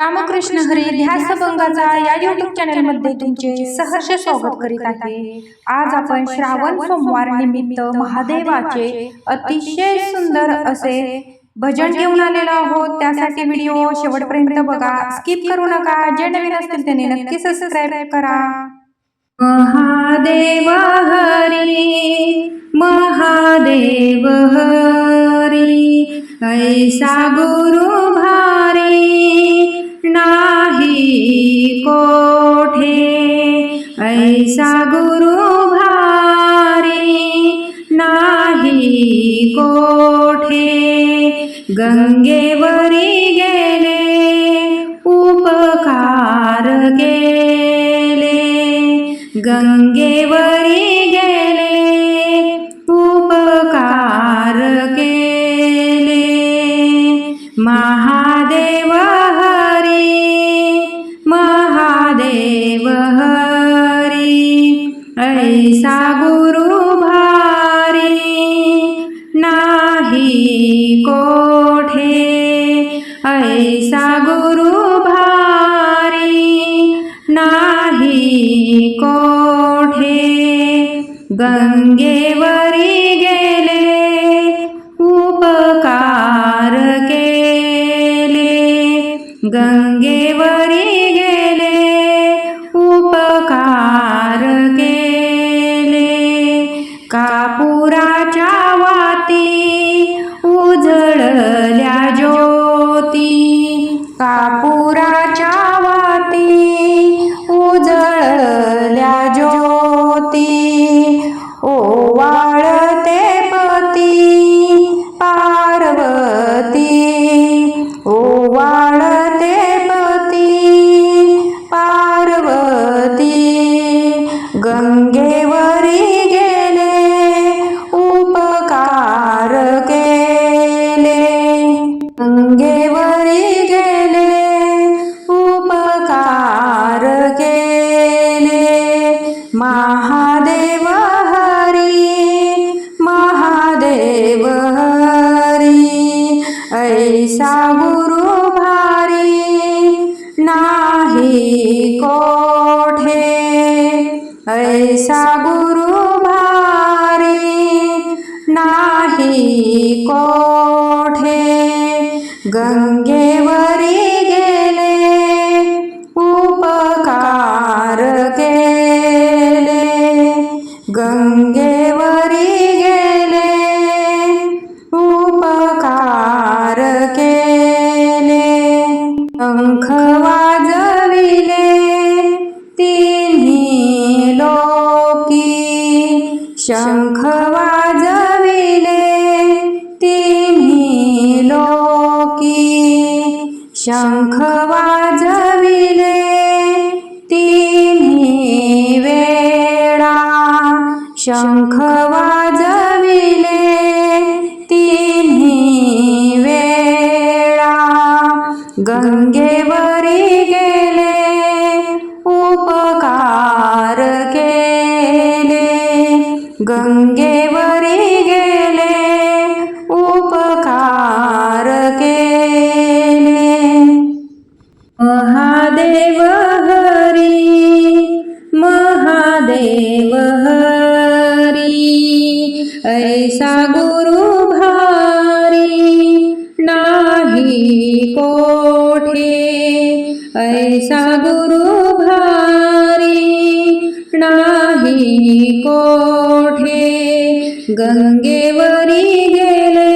रामकृष्ण हरी ध्यास या युट्यूब चॅनलमध्ये तुमचे सहर्ष स्वागत करीत आहे. आज आपण श्रावण सोमवार निमित्त महादेवाचे अतिशय सुंदर असे भजन घेऊन आलेलो आहोत. त्यासाठी व्हिडिओ शेवटपर्यंत बघा. स्किप करू नका. जे नवीन असतील त्यांनी नक्की सबस्क्राईब करा. महादेव हरी महादेव हरी ऐसा गुरु भा गुरु भारी नाही कोठे? गंगेवरी गेले उपकार केले. गंगेवरी ऐसा गुरु भारी नाही कोठे? ऐसा गुरु भारी नाही कोठे? गंगेवरी गेले उपकार केले. गंगे कापुराच्या वाती महादेव हरी महादेव हरी. ऐसा गुरु भारी नाही कोठे. ऐसा गुरु भारी नाही कोठे. गंगेवरी गेले उपकार केले. शंख वाजविले तिन्ही लोकी. शंख वाजविले तिन्ही लोकी. शंख वाजविले तिन्ही वेळा. शंख वाजविले गंगेवरी गेले उपकार केले. गंगेवरी गंगेवरी गेले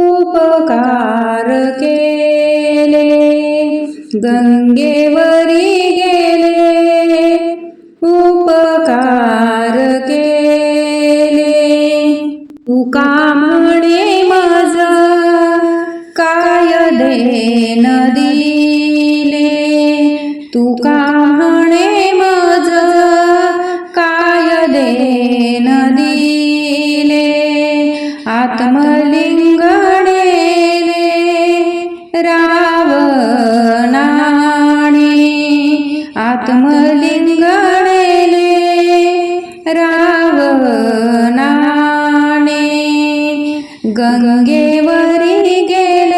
उपकार केले. गंगेवरी गेले उपकार केले. उकार रावणाने रावणाने गंगेवरी गेले.